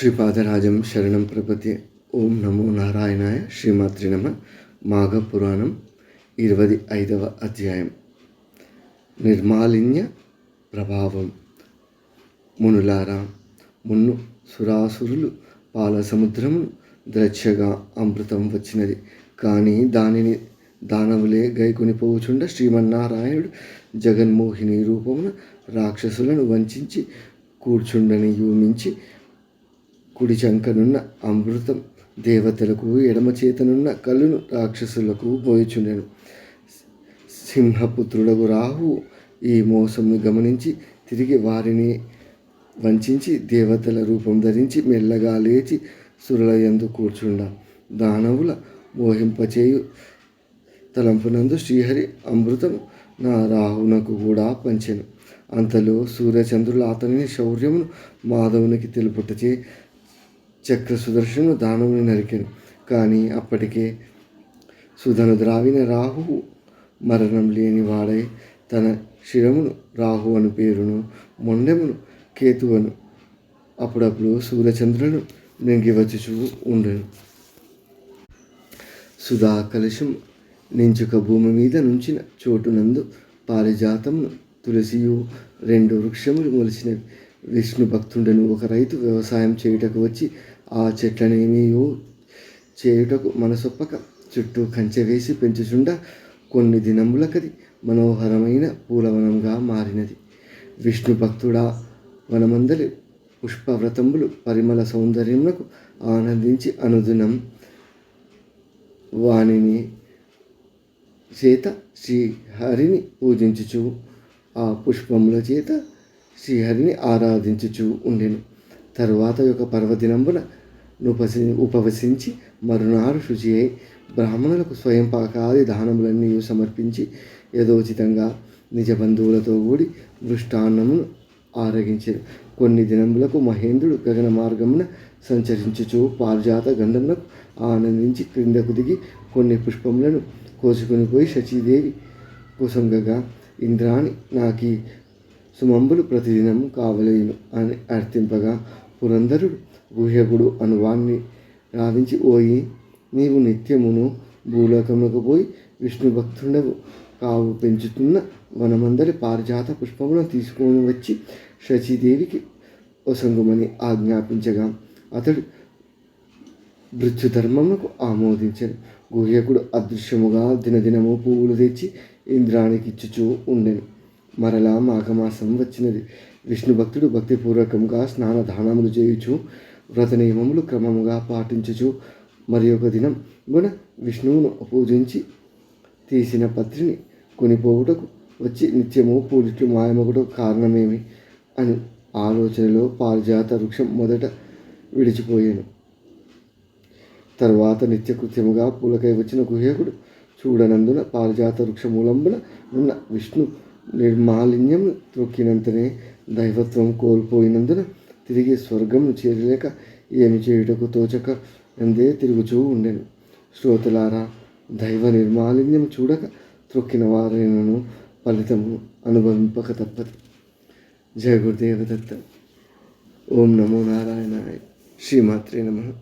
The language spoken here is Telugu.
శ్రీపాదరాజం శరణం ప్రపతి ఓం నమో నారాయణాయ శ్రీమాతృ నమ. మాఘపురాణం ఇరవై ఐదవ అధ్యాయం. నిర్మాలిన్య ప్రభావం. మునులారా మున్ను సురాసురులు పాల సముద్రమును ద్రచ్చగా అమృతం వచ్చినది. కానీ దానిని దానవులే గైకొని పోవుచుండ శ్రీమన్నారాయణుడు జగన్మోహిని రూపమున రాక్షసులను వంచి కూర్చుండని యూమించి కుడి చంకనున్న అమృతం దేవతలకు ఎడమ చేతనున్న కళ్ళును రాక్షసులకు పోయిచుండెను సింహపుత్రుడకు రాహు ఈ మోసమును గమనించి తిరిగి వారిని వంచి దేవతల రూపం ధరించి మెల్లగా లేచి సురలయందు కూర్చుండ. దానవుల మోహింపచేయు తలంపునందు శ్రీహరి అమృతం నా రాహునకు కూడా పంచెను. అంతలో సూర్యచంద్రులు అతని శౌర్యమును మాధవునికి తెలుపుటచే చక్ర సుదర్శను దానవుని నరికెను. కానీ అప్పటికే సుధను ద్రావిన రాహువు మరణం లేని వాడై తన శిరమును రాహు అను పేరును మొండెమును కేతువను అప్పుడప్పుడు సూర్యచంద్రులను వచ్చుచూ ఉండను. సుధా కలశం నించుక భూమి మీద నుంచిన చోటునందు పారిజాతమును తులసియు రెండు వృక్షములు మొలిచినవి. విష్ణు భక్తుండను. ఒక రైతు వ్యవసాయం చేయుటకు వచ్చి ఆ చెట్లనేమియో చేయుటకు మనసొప్పక చుట్టూ కంచె వేసి పెంచుచుండ కొన్ని దినములకది మనోహరమైన పూలవనంగా మారినది. విష్ణు భక్తుడా వనమందలి పుష్పవ్రతములు పరిమళ సౌందర్యమునకు ఆనందించి అనుదినం వాణిని చేత శ్రీహరిని పూజించుచు ఆ పుష్పముల చేత శ్రీహరిని ఆరాధించుచు ఉండెను. తరువాత యొక్క పర్వదినంబున ఉపసి ఉపవసించి మరునాడు శుచి అయి బ్రాహ్మణులకు స్వయం పాకాది దానములన్నీ సమర్పించి యథోచితంగా నిజ బంధువులతో కూడి మృష్టాన్నమును ఆరగించారు కొన్ని దినములకు మహేంద్రుడు గగన మార్గమున సంచరించుచు పారిజాత గంధములకు ఆనందించి క్రిందకు దిగి కొన్ని పుష్పములను కోసుకొని పోయి శచీదేవి కుసంగగా ఇంద్రాణి నాకు సుమంబులు ప్రతిదినం కావలేను అని అర్థింపగా పురంధరుడు గుహ్యకుడు అనువాన్ని రావించి ఓయి నీవు నిత్యమును భూలోకములకు పోయి విష్ణు భక్తుండవు కావు పెంచుతున్న వనమందరి పారిజాత పుష్పములను తీసుకొని వచ్చి శచీదేవికి వసంగుమని ఆజ్ఞాపించగా అతడు ధర్మములకు ఆమోదించను. గుహ్యకుడు అదృశ్యముగా దినదినము పువ్వులు తెచ్చి ఇంద్రానికి ఇచ్చుచూ ఉండెను. మరలా మాఘమాసం వచ్చినది. విష్ణు భక్తుడు భక్తిపూర్వకంగా స్నాన దానములు చేయుచు వ్రత నియమములు క్రమముగా పాటించుచు మరి ఒక దినం గుణ విష్ణువును పూజించి తీసిన పత్రిని కొనిపోవుటకు వచ్చి నిత్యము పూజిట్లు మాయమగుడు కారణమేమి అని ఆలోచనలో పారిజాత వృక్షం మొదట విడిచిపోయాను. తర్వాత నిత్యకృత్యముగా పూలకై వచ్చిన గుహేకుడు చూడనందున పారిజాత వృక్షమూలంబున ఉన్న విష్ణు నిర్మాలిన్యం త్రొక్కినంతనే దైవత్వం కోల్పోయినందున తిరిగి స్వర్గం చేరలేక ఏమి చేయుటకు తోచక ఎందే తిరుగుచూ ఉండెను. శ్రోతలారా దైవ నిర్మాలిన్యం చూడక త్రొక్కిన వారైనను ఫలితము అనుభవింపక తప్పదు. జయ గురుదేవ దత్త. ఓం నమో నారాయణాయ. శ్రీమాత్రే నమ.